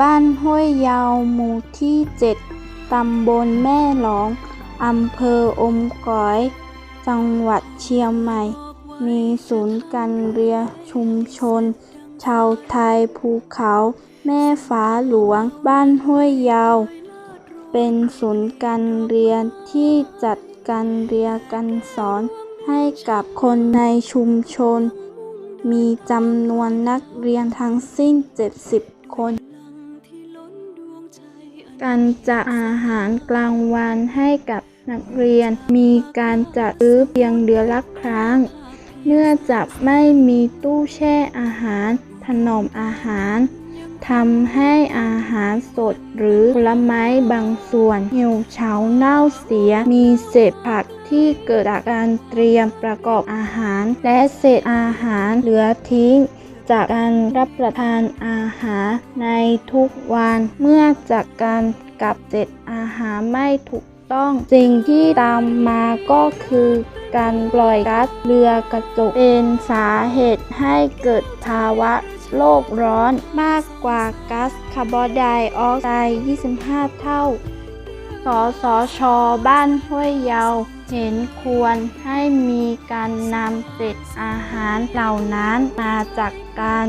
บ้านห้วยยาวหมู่ที่ 7 ตำบลแม่หลอง อำเภออมก๋อย จังหวัดเชียงใหม่ มีศูนย์การเรียนชุมชน ชาวไทยภูเขา แม่ฟ้าหลวง บ้านห้วยยาว เป็นศูนย์การเรียนที่จัดการเรียนการสอนให้กับคนในชุมชน มีจำนวนนักเรียนทั้งสิ้น 70 คน การจัดอาหารกลางวันให้กับนักเรียน มีการจัดซื้อเพียงเดือนละครั้ง เนื่องจากไม่มีตู้แช่อาหาร ถนอมอาหารทำให้อาหารสดหรือผลไม้บางส่วนเหี่ยวเฉาเน่าเสีย มีเศษผักที่เกิดจากการเตรียมประกอบอาหาร และเศษอาหารเหลือทิ้ง จากการรับประทานอาหารในทุกวัน เมื่อจากการกับเศษอาหารไม่ถูกต้อง สิ่งที่ตามมาก็คือการปล่อยก๊าซเรือกระจกเป็นสาเหตุให้เกิดภาวะโลกร้อนมากกว่าก๊าซคาร์บอนไดออกไซด์ 25 เท่า สสช บ้านห้วยยาว เห็นควรให้มีการนำเศษอาหารเหล่านั้นมาจากการ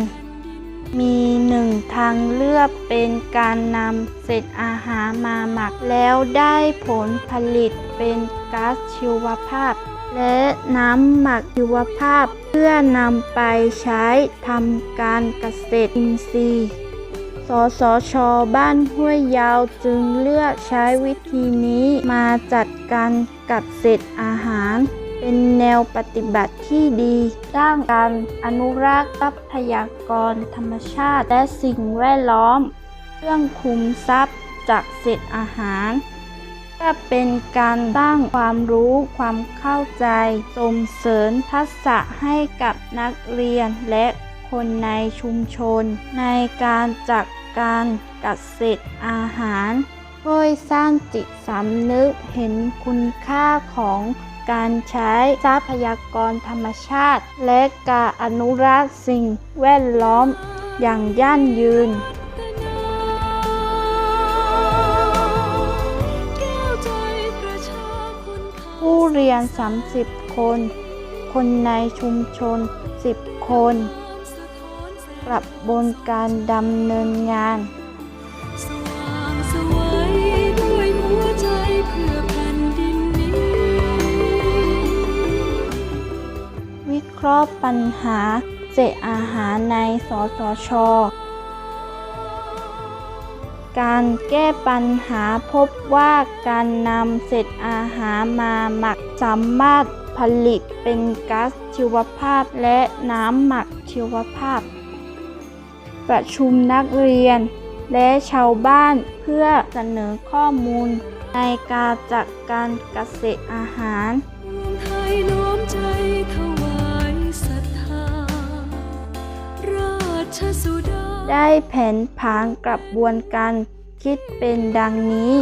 มีหนึ่งทางเลือกเป็นการนำเศษอาหารมาหมักแล้วได้ผลผลิตเป็นก๊าซชีวภาพ และน้ำหมักชีวภาพ เพื่อนำไปใช้ทำการเกษตรอินทรีย์ สสช บ้านห้วยยาวจึงเลือกใช้วิธีนี้มาจัดการกับเศษอาหาร เป็นแนวปฏิบัติที่ดีด้านการอนุรักษ์ทรัพยากรธรรมชาติและสิ่งแวดล้อม เรื่องคุมทรัพย์จากเศษอาหารเพื่อเป็นการสร้างความรู้ความเข้าใจส่งเสริมทักษะให้กับนักเรียนและ คนในชุมชน ในการจัดการกับเศษอาหาร ช่วยสร้างจิตสำนึกเห็นคุณค่าของการใช้ทรัพยากรธรรมชาติ และการอนุรักษ์สิ่งแวดล้อมอย่างยั่งยืนผู้เรียน 30 คน คนในชุมชน 10 คน กระบวนการดำเนินงานสว่างไสวยด้วยหัวใจเพื่อแผ่นดินนี้วิเคราะห์ปัญหาเศษอาหารในสสช การแก้ปัญหาพบว่าการนำเศษอาหารมาหมักสามารถผลิตเป็นก๊าซชีวภาพและน้ำหมักชีวภาพ ประชุมนักเรียน และชาวบ้านเพื่อเสนอข้อมูล ในการจัดการเกษตรอาหารรวมไทยน้อมใจถวายศรัทธาราชสุดาได้แผนผังกระบวนการคิดเป็นดังนี้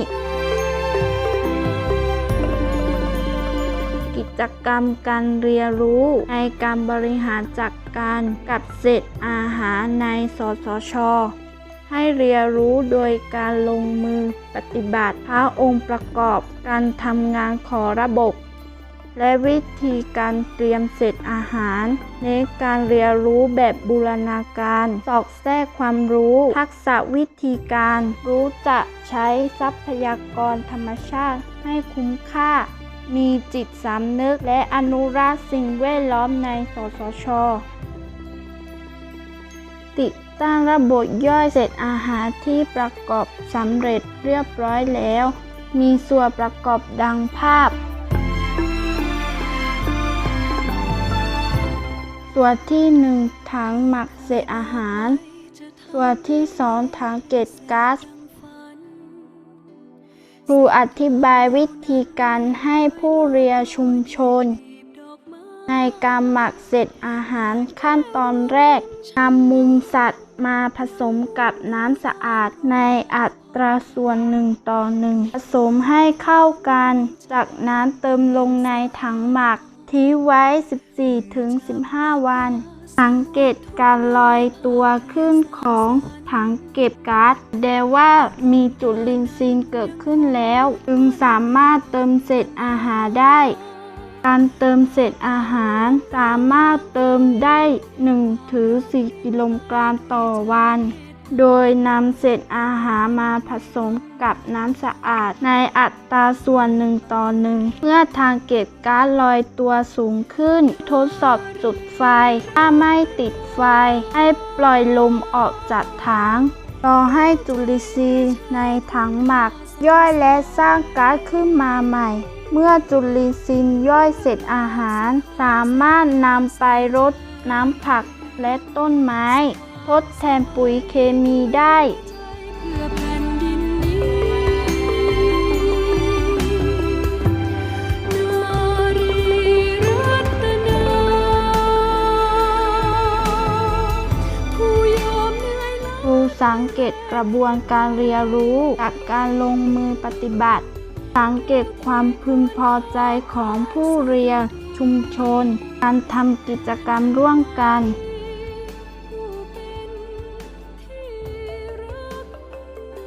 กิจกรรมการเรียนรู้ในการบริหารจัดการกับเศษอาหารในสสช ให้เรียนรู้โดยการลงมือปฏิบัติพระองค์ประกอบการทำงานของระบบ และวิธีการเตรียมเศษอาหารในการเรียนรู้แบบบูรณาการ สอกแทรกความรู้ ทักษะวิธีการ รู้จะใช้ทรัพยากรธรรมชาติให้คุ้มค่า มีจิตสำนึกและอนุรักษ์สิ่งแวดล้อมในสสช ติดตั้งระบบย่อยเศษอาหารที่ประกอบสำเร็จเรียบร้อยแล้ว มีส่วนประกอบดังภาพ ส่วนที่ 1 ถังหมักเศษอาหาร ส่วนที่ 2 ถังเก็บก๊าซ ครูอธิบายวิธีการให้ผู้เรียนชุมชน ในการหมักเศษอาหารขั้นตอนแรกนำมุมสัตว์มาผสมกับน้ำสะอาดในอัตราส่วนหนึ่งต่อหนึ่งผสมให้เข้ากัน จากนั้นเติมลงในถังหมักททิ้ไว้ 14-15 วัน สังเกตการลอยตัวขึ้นของถังเก็บก๊าซแสดงว่ามีจุลินทรีย์เกิดขึ้นแล้ว จึงสามารถเติมเศษอาหารได้ การเติมเศษอาหารสามารถเติมได้1-4กิโลกรัมต่อวัน โดยนำเศษอาหารมาผสมกับน้ำสะอาด ในอัตราส่วนหนึ่งต่อหนึ่งเมื่อทางเก็บก๊าซลอยตัวสูงขึ้น ทดสอบจุดไฟ ถ้าไม่ติดไฟ ให้ปล่อยลมออกจากถังรอให้จุลินทรีย์ในถังหมัก ย่อยและสร้างก๊าซขึ้นมาใหม่ เมื่อจุลินทรีย์ย่อยเสร็จอาหาร สามารถนำไปรดน้ำผักและต้นไม้ ทดแทนปุ๋ยเคมีได้ครูสังเกตกระบวนการเรียนรู้จากการลงมือปฏิบัติ สังเกตความพึงพอใจของผู้เรียนชุมชน การทำกิจกรรมร่วมกัน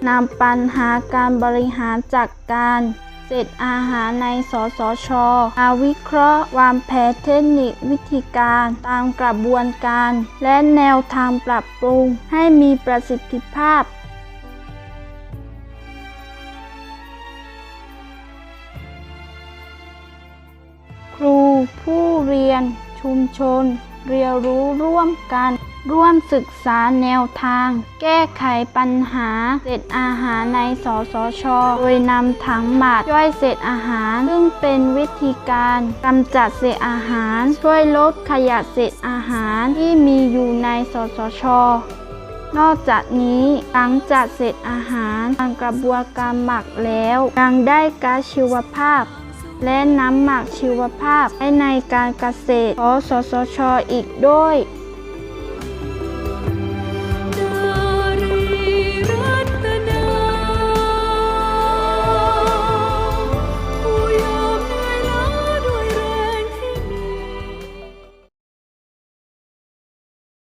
นำปัญหาการบริหารจัดการเศษอาหารในสสชมาวิเคราะห์วางแผนเทคนิควิธีการตามกระบวนการ และแนวทางปรับปรุงให้มีประสิทธิภาพครูผู้เรียนชุมชน เรียนรู้ร่วมกัน ร่วมศึกษาแนวทาง แก้ไขปัญหาเศษอาหารในสสช โดยนำถังหมักย่อยเศษอาหาร ซึ่งเป็นวิธีการกำจัดเศษอาหาร ช่วยลดขยะเศษอาหารที่มีอยู่ในสสชนอกจากนี้หลังจากเศษอาหารทางกระบวนการหมักแล้วยังได้ก๊าซชีวภาพ และน้ำหมักชีวภาพให้ในการเกษตรของสสชอีกด้วย